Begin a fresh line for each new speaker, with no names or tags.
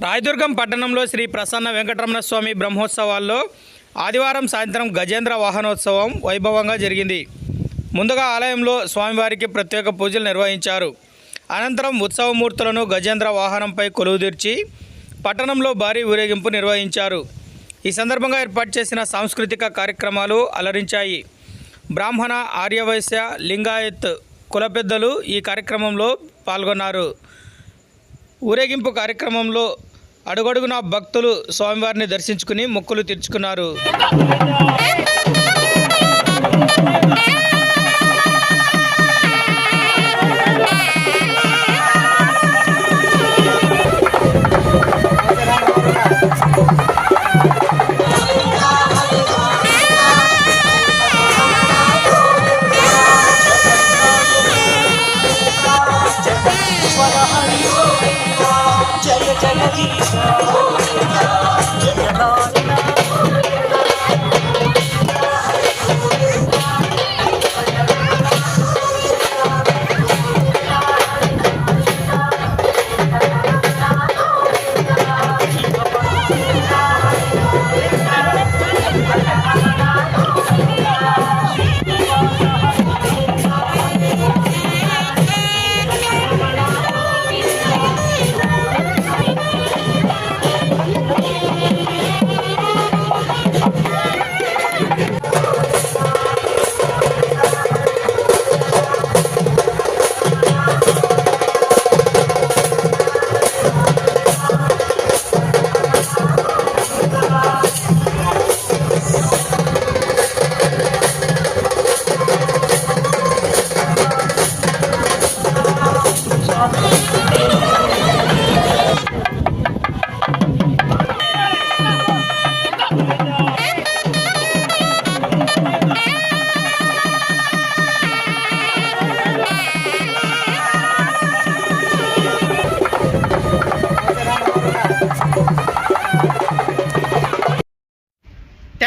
రాయదుర్గం పట్టణంలో శ్రీ ప్రసన్న వెంకటరమణ స్వామి బ్రహ్మోత్సవాల్లో ఆదివారం సాయంత్రం గజేంద్ర వాహనోత్సవం వైభవంగా జరిగింది. ముందుగా ఆలయంలో స్వామివారికి ప్రత్యేక పూజలు నిర్వహించారు. అనంతరం ఉత్సవమూర్తులను గజేంద్ర వాహనంపై కొలువుదీర్చి పట్టణంలో భారీ ఊరేగింపు నిర్వహించారు. ఈ సందర్భంగా ఏర్పాటు చేసిన సాంస్కృతిక కార్యక్రమాలు అలరించాయి. బ్రాహ్మణ ఆర్యవైశ్య లింగాయత్ కుల పెద్దలు ఈ కార్యక్రమంలో పాల్గొన్నారు. ఊరేగింపు కార్యక్రమంలో అడుగడుగున భక్తులు స్వామివారిని దర్శించుకుని మొక్కులు తీర్చుకున్నారు.
జయ జగదీశ